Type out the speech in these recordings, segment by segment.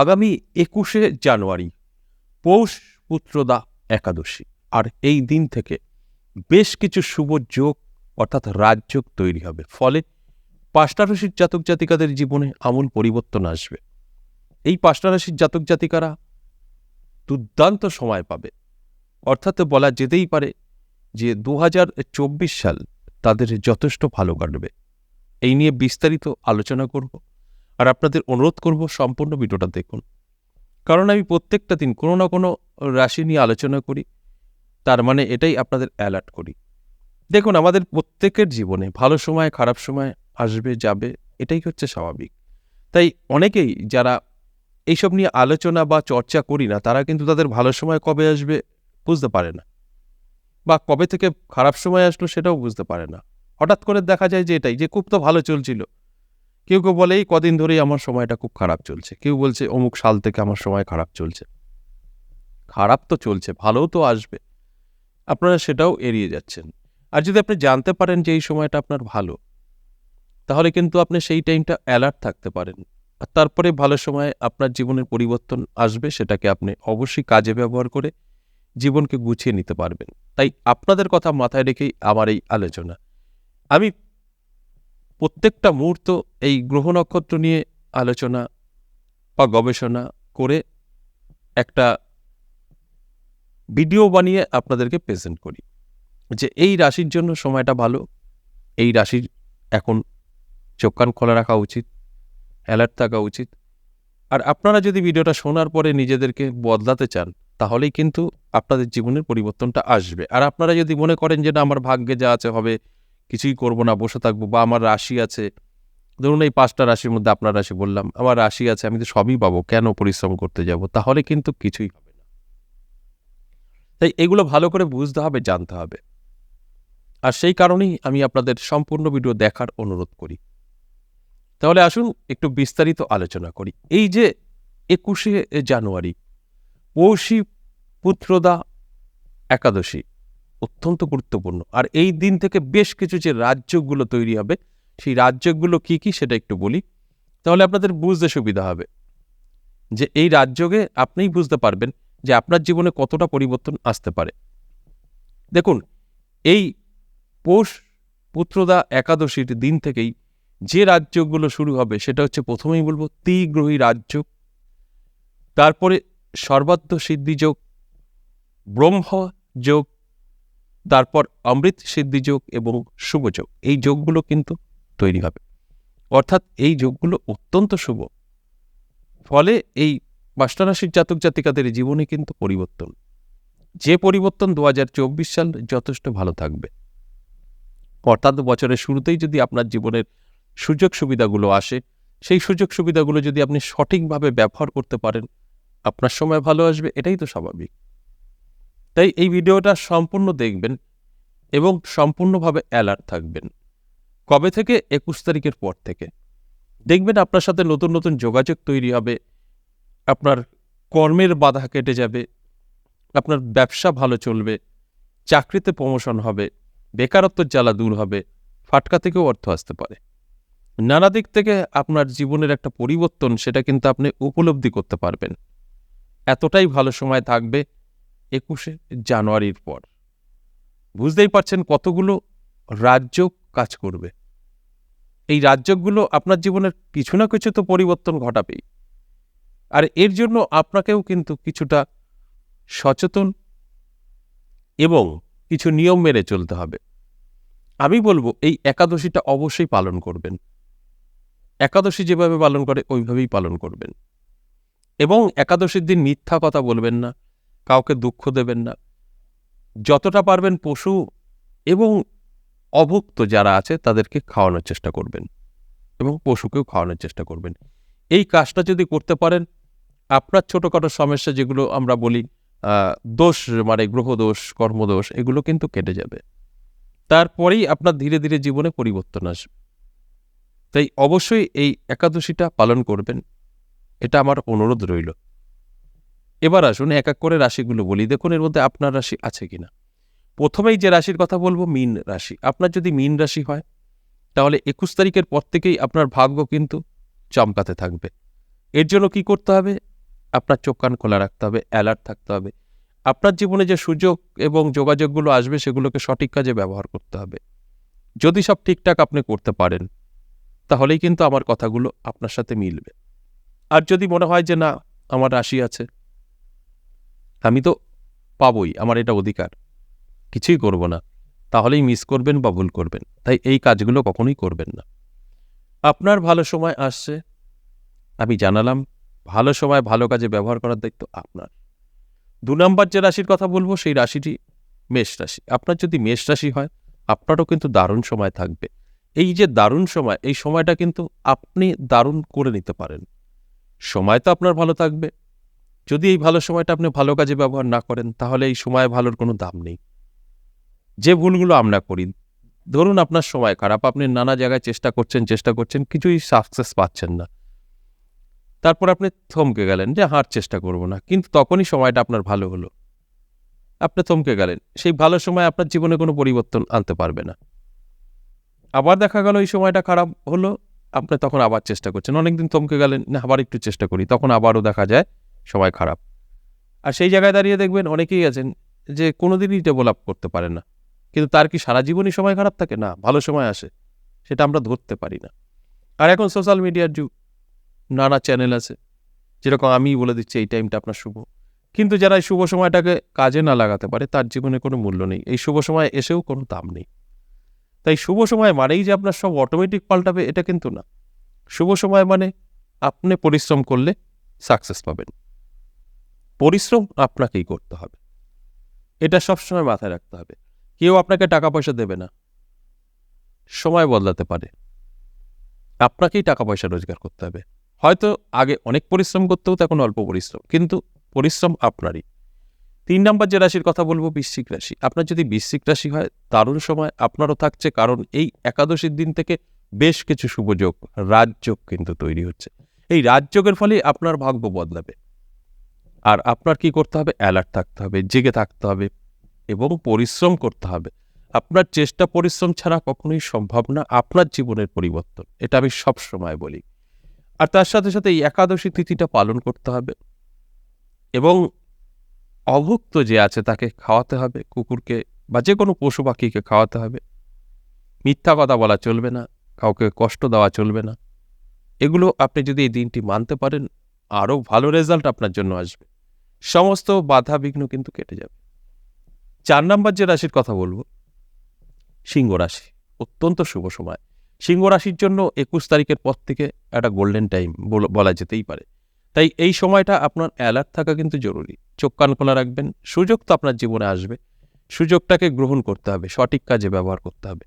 আগামী একুশে জানুয়ারি পৌষ পুত্রদা একাদশী। আর এই দিন থেকে বেশ কিছু শুভ যোগ অর্থাৎ রাজযোগ তৈরি হবে। ফলে পাঁচটা রাশির জাতক জাতিকাদের জীবনে আমূল পরিবর্তন আসবে। এই পাঁচটা রাশির জাতক জাতিকারা দুর্দান্ত সময় পাবে। অর্থাৎ বলা যেতেই পারে যে দু হাজার চব্বিশ সাল তাদের যথেষ্ট ভালো কাটবে। এই নিয়ে বিস্তারিত আলোচনা করব। আর আপনাদের অনুরোধ করব সম্পূর্ণ ভিডিওটা দেখুন। কারণ আমি প্রত্যেকটা দিন কোনো না কোনো রাশি নিয়ে আলোচনা করি, তার মানে এটাই আপনাদের অ্যালার্ট করি। দেখুন, আমাদের প্রত্যেকের জীবনে ভালো সময় খারাপ সময় আসবে, যাবে, এটাই হচ্ছে স্বাভাবিক। তাই অনেকেই যারা এইসব নিয়ে আলোচনা বা চর্চা করি না, তারা কিন্তু তাদের ভালো সময় কবে আসবে বুঝতে পারে না। বা কবে থেকে খারাপ সময় আসলো সেটাও বুঝতে পারে না। হঠাৎ করে দেখা যায় যে এটাই, যে খুব তো ভালো চলছিল। কেউ কেউ বলে, এই কদিন ধরেই আমার সময়টা খুব খারাপ চলছে। কেউ বলছে, অমুক সাল থেকে আমার সময় খারাপ চলছে। খারাপ তো চলছে, ভালোও তো আসবে। আপনারা সেটাও এড়িয়ে যাচ্ছেন। আর যদি আপনি জানতে পারেন যে এই সময়টা আপনার ভালো, তাহলে কিন্তু আপনি সেই টাইমটা অ্যালার্ট থাকতে পারেন। আর তারপরে ভালো সময় আপনার জীবনের পরিবর্তন আসবে, সেটাকে আপনি অবশ্যই কাজে ব্যবহার করে জীবনকে গুছিয়ে নিতে পারবেন। তাই আপনাদের কথা মাথায় রেখেই আমার এই আলোচনা। আমি প্রত্যেকটা মুহূর্ত এই গ্রহ নক্ষত্র নিয়ে আলোচনা বা গবেষণা করে একটা ভিডিও বানিয়ে আপনাদেরকে প্রেজেন্ট করি যে এই রাশির জন্য সময়টা ভালো, এই রাশির এখন চোখ কান খোলা রাখা উচিত অ্যালার্ট থাকা উচিত। আর আপনারা যদি ভিডিওটা শোনার পরে নিজেদেরকে বদলাতে চান, তাহলেই কিন্তু আপনাদের জীবনের পরিবর্তনটা আসবে। আর আপনারা যদি মনে করেন যে না, আমার ভাগ্যে যা আছে হবে কিছুই করব না, বসে থাকব, বা আমার রাশি আছে। ধরুন এই পাঁচটা রাশির মধ্যে আপনার রাশি বললাম, আমার রাশি আছে, আমি তো সবই পাবো, কেন পরিশ্রম করতে যাব? তাহলে কিন্তু কিছুই হবে না। তাই এগুলো ভালো করে বুঝতে হবে, জানতে হবে। আর সেই কারণেই আমি আপনাদের সম্পূর্ণ ভিডিও দেখার অনুরোধ করি। তাহলে আসুন একটু বিস্তারিত আলোচনা করি। এই যে একুশে জানুয়ারি, পৌষী পুত্রদা একাদশী অত্যন্ত গুরুত্বপূর্ণ। আর এই দিন থেকে বেশ কিছু যে রাজ্যগুলো তৈরি হবে, সেই রাজ্যগুলো কি কি সেটা একটু বলি। তাহলে আপনাদের বুঝতে সুবিধা হবে যে এই রাজ্যকে আপনিই বুঝতে পারবেন যে আপনার জীবনে কতটা পরিবর্তন আসতে পারে। দেখুন, এই পৌষ পুত্রদা একাদশীর দিন থেকেই যে রাজ্যগুলো শুরু হবে, সেটা হচ্ছে প্রথমেই বলব ত্রিগ্রহী রাজ্য, তারপরে সর্বাধ্য সিদ্ধিযোগ ব্রহ্ম যোগ তারপর অমৃত সিদ্ধিযোগ এবং শুভযোগ এই যোগগুলো কিন্তু তৈরি হবে। অর্থাৎ এই যোগগুলো অত্যন্ত শুভ। ফলে এই মাস্টারাশির জাতক জাতিকাদের জীবনে কিন্তু পরিবর্তন। যে পরিবর্তন দু হাজার চব্বিশ সাল যথেষ্ট ভালো থাকবে। অর্থাৎ বছরের শুরুতেই যদি আপনার জীবনের সুযোগ সুবিধাগুলো আসে, সেই সুযোগ সুবিধাগুলো যদি আপনি সঠিকভাবে ব্যবহার করতে পারেন, আপনার সময় ভালো আসবে, এটাই তো স্বাভাবিক। তাই এই ভিডিওটা সম্পূর্ণ দেখবেন এবং সম্পূর্ণভাবে অ্যালার্ট থাকবেন। কবে থেকে? একুশ তারিখের পর থেকে। দেখবেন আপনার সাথে নতুন নতুন যোগাযোগ তৈরি হবে, আপনার কর্মের বাধা কেটে যাবে, আপনার ব্যবসা ভালো চলবে, চাকরিতে প্রমোশন হবে বেকারত্বের জ্বালা দূর হবে, ফাটকা থেকেও অর্থ আসতে পারে। নানা দিক থেকে আপনার জীবনের একটা পরিবর্তন সেটা কিন্তু আপনি উপলব্ধি করতে পারবেন। এতটাই ভালো সময় থাকবে একুশে জানুয়ারির পর। বুঝতেই পারছেন কতগুলো রাজ্য কাজ করবে। এই রাজ্যগুলো আপনার জীবনের কিছু না কিছু তো পরিবর্তন ঘটাবেই। আর এর জন্য আপনাকেও কিন্তু কিছুটা সচেতন এবং কিছু নিয়ম মেনে চলতে হবে। আমি বলব, এই একাদশীটা অবশ্যই পালন করবেন। একাদশী যেভাবে পালন করে, ওইভাবেই পালন করবেন। এবং একাদশীর দিন মিথ্যা কথা বলবেন না। কাউকে দুঃখ দেবেন না। যতটা পারবেন পশু এবং অভুক্ত যারা আছে তাদেরকে খাওয়ানোর চেষ্টা করবেন এবং পশুকেও খাওয়ানোর চেষ্টা করবেন। এই কাজটা যদি করতে পারেন, আপনার ছোটোখাটো সমস্যা যেগুলো আমরা বলি দোষ মানে গ্রহদোষ, কর্মদোষ, এগুলো কিন্তু কেটে যাবে। তারপরেই আপনার ধীরে ধীরে জীবনে পরিবর্তন আসবে। তাই অবশ্যই এই একাদশীটা পালন করবেন। এটা আমার অনুরোধ রইল। এবার আসুন এক এক করে রাশিগুলো বলি। দেখুন, এর মধ্যে আপনার রাশি আছে কিনা। প্রথমেই যে রাশির কথা বলব, মিন রাশি। আপনার যদি মিন রাশি হয়, তাহলে একুশ তারিখের পর থেকেই আপনার ভাগ্য কিন্তু চমকাতে থাকবে। এর জন্য কি করতে হবে? আপনার চোখ কান খোলা রাখতে হবে, অ্যালার্ট থাকতে হবে। আপনার জীবনে যে সুযোগ এবং যোগাযোগগুলো আসবে, সেগুলোকে সঠিক কাজে ব্যবহার করতে হবে। যদি সব ঠিকঠাক আপনি করতে পারেন, তাহলেই কিন্তু আমার কথাগুলো আপনার সাথে মিলবে। আর যদি মনে হয় যে না, আমার রাশি আছে আমি তো পাবই, আমার এটা অধিকার। কিছুই করব না। তাহলেই মিস করবেন বা ভুল করবেন। তাই এই কাজগুলো কখনোই করবেন না। আপনার ভালো সময় আসছে। আমি জানালাম, ভালো সময়, ভালো কাজে ব্যবহার করার দায়িত্ব আপনার। দু নম্বর যে রাশির কথা বলব, সেই রাশিটি মেষ রাশি। আপনার যদি মেষ রাশি হয়, আপনারও কিন্তু দারুণ সময় থাকবে। এই যে দারুণ সময়, এই সময়টা কিন্তু আপনি দারুণ করে নিতে পারেন। সময় তো আপনার ভালো থাকবে। যদি এই ভালো সময়টা আপনি ভালো কাজে ব্যবহার না করেন, তাহলে এই সময় ভালোর কোনো দাম নেই। যে ভুলগুলো আমরা করি, ধরুন আপনার সময় খারাপ, আপনি নানা জায়গায় চেষ্টা করছেন চেষ্টা করছেন, কিছুই সাকসেস পাচ্ছেন না। তারপর আপনি থমকে গেলেন যে হার চেষ্টা করব না। কিন্তু তখনই সময়টা আপনার ভালো হলো। আপনি থমকে গেলেন, সেই ভালো সময় আপনার জীবনে কোনো পরিবর্তন আনতে পারবে না। আবার দেখা গেল, এই সময়টা খারাপ হলো, আপনি তখন আবার চেষ্টা করছেন। অনেকদিন থমকে গেলেন, না, আবার একটু চেষ্টা করি। তখন আবারও দেখা যায় সময় খারাপ। আর সেই জায়গায় দাঁড়িয়ে দেখবেন অনেকেই আছেন যে কোনোদিনই ডেভেলপ করতে পারে না। কিন্তু তার কি সারা জীবনই সময় খারাপ থাকে? না, ভালো সময় আসে। সেটা আমরা ধরতে পারি না। আর এখন সোশ্যাল মিডিয়ার যুগ। নানা চ্যানেল আছে। যেরকম আমিই বলে দিচ্ছি, এই টাইমটা আপনার শুভ। কিন্তু যারা এই শুভ সময়টাকে কাজে না লাগাতে পারে, তার জীবনে কোনো মূল্য নেই। এই শুভ সময় এসেও কোনো দাম নেই। তাই শুভ সময় মানেই যে আপনার সব অটোমেটিক পাল্টাবে, এটা কিন্তু না। শুভ সময় মানে আপনি পরিশ্রম করলে সাকসেস পাবেন। পরিশ্রম আপনাকেই করতে হবে। এটা সবসময় মাথায় রাখতে হবে। কেউ আপনাকে টাকা পয়সা দেবে না। সময় বদলাতে পারে। আপনাকেই টাকা পয়সা রোজগার করতে হবে। হয়তো আগে অনেক পরিশ্রম করতে হতো এখন অল্প পরিশ্রম, কিন্তু পরিশ্রম আপনারই। তিন নম্বর যে রাশির কথা বলব, বৃশ্চিক রাশি। আপনার যদি বৃশ্চিক রাশি হয়, দারুণ সময় আপনারও থাকছে, কারণ এই একাদশীর দিন থেকে বেশ কিছু শুভযোগ রাজযোগ কিন্তু তৈরি হচ্ছে। এই রাজযোগের ফলে আপনার ভাগ্য বদলাবে। আর আপনার কি করতে হবে? অ্যালার্ট থাকতে হবে, জেগে থাকতে হবে এবং পরিশ্রম করতে হবে। আপনার চেষ্টা পরিশ্রম ছাড়া কখনোই সম্ভব না, আপনার জীবনের পরিবর্তন। এটা আমি সব সময় বলি। আর তার সাথে সাথে এই একাদশী তিথিটা পালন করতে হবে এবং অভুক্ত যে আছে তাকে খাওয়াতে হবে, কুকুরকে বা যে কোনো পশু পাখিকে খাওয়াতে হবে। মিথ্যা কথা বলা চলবে না, কাউকে কষ্ট দেওয়া চলবে না। এগুলো আপনি যদি এই দিনটি মানতে পারেন আরও ভালো রেজাল্ট আপনার জন্য আসবে। সমস্ত বাধা বিঘ্ন কিন্তু কেটে যাবে। চার নাম্বার যে রাশির কথা বলব, সিংহ রাশি। অত্যন্ত শুভ সময়। সিংহ রাশির জন্য একুশ তারিখের পর থেকে একটা গোল্ডেন টাইম বলা যেতেই পারে। তাই এই সময়টা আপনার অ্যালার্ট থাকা কিন্তু জরুরি। চোখ কান খোলা রাখবেন, সুযোগ তো আপনার জীবনে আসবে। সুযোগটাকে গ্রহণ করতে হবে, সঠিক কাজে ব্যবহার করতে হবে।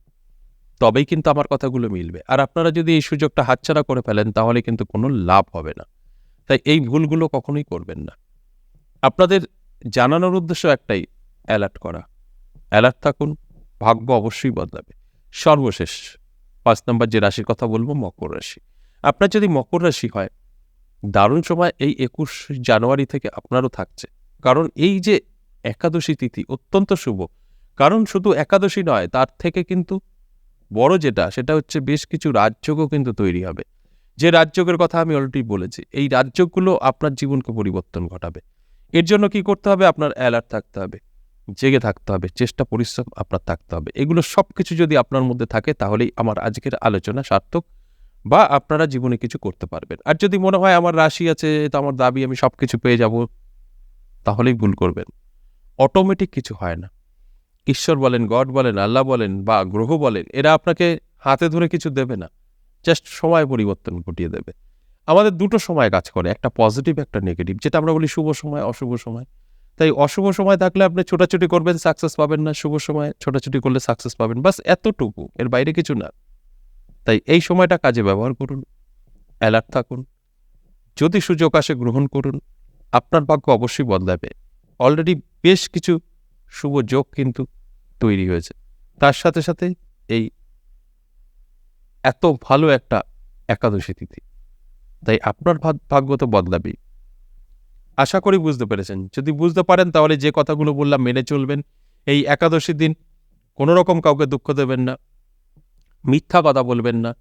তবেই কিন্তু আমার কথাগুলো মিলবে। আর আপনারা যদি এই সুযোগটা হাতছাড়া করে ফেলেন, তাহলে কিন্তু কোনো লাভ হবে না। তাই এই ভুলগুলো কখনোই করবেন না। আপনাদের জানানোর উদ্দেশ্য একটাই, অ্যালার্ট করা। অ্যালার্ট থাকুন, ভাগ্য অবশ্যই বদলাবে। সর্বশেষ, পাঁচ নম্বর যে রাশির কথা বলব, মকর রাশি। আপনার যদি মকর রাশি হয়, দারুণ সময় এই একুশ জানুয়ারি থেকে আপনারও থাকছে। কারণ এই যে একাদশী তিথি অত্যন্ত শুভ। কারণ শুধু একাদশী নয়, তার থেকে কিন্তু বড় যেটা, সেটা হচ্ছে বেশ কিছু রাজযোগও কিন্তু তৈরি হবে। যে রাজযোগের কথা আমি অলরেডি বলেছি, এই রাজযোগগুলো আপনার জীবনকে পরিবর্তন ঘটাবে। এর জন্য কি করতে হবে? আপনার অ্যালার্ট থাকতে হবে, জেগে থাকতে হবে, চেষ্টা, পরিশ্রম আপনার থাকতে হবে। এগুলো সব কিছু যদি আপনার মধ্যে থাকে, তাহলেই আমার আজকের আলোচনা সার্থক বা আপনারা জীবনে কিছু করতে পারবেন। আর যদি মনে হয় আমার রাশি আছে, তো আমার দাবি আমি সব কিছু পেয়ে যাব, তাহলেই ভুল করবেন। অটোমেটিক কিছু হয় না। ঈশ্বর বলেন গড বলেন, আল্লাহ বলেন বা গ্রহ বলেন, এরা আপনাকে হাতে ধরে কিছু দেবে না। জাস্ট সময় পরিবর্তন ঘটিয়ে দেবে। আমাদের দুটো সময় কাজ করে, একটা পজিটিভ, একটা নেগেটিভ। যেটা আমরা বলি শুভ সময়, অশুভ সময়। তাই অশুভ সময় থাকলে আপনি ছোটাছুটি করবেন সাকসেস পাবেন না। শুভ সময়, ছোটাছুটি করলে সাকসেস পাবেন। বাস এতটুকু, এর বাইরে কিছু না। তাই এই সময়টা কাজে ব্যবহার করুন অ্যালার্ট থাকুন। যদি সুযোগ আসে গ্রহণ করুন। আপনার ভাগ্য অবশ্যই বদলাবে। অলরেডি বেশ কিছু শুভ যোগ কিন্তু তৈরি হয়েছে। তার সাথে সাথে এই এত ভালো একটা একাদশী তিথি। তাই আপনার ভাগ্য তো বদলাবেই। আশা করি বুঝতে পেরেছেন। যদি বুঝতে পারেন তাহলে যে কথাগুলো বললাম মেনে চলবেন। এই একাদশী দিন কোনো রকম কাউকে দুঃখ দেবেন না, মিথ্যা কথা বলবেন না,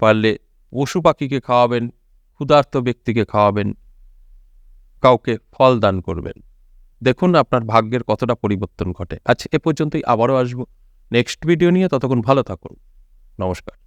পারলে পশু পাখিকে খাওয়াবেন, ক্ষুধার্ত ব্যক্তিকে খাওয়াবেন, কাউকে ফল দান করবেন। দেখুন আপনার ভাগ্যের কতটা পরিবর্তন ঘটে। আচ্ছা এ পর্যন্তই আবারও আসব। নেক্সট ভিডিও নিয়ে ততক্ষণ ভালো থাকুন। নমস্কার।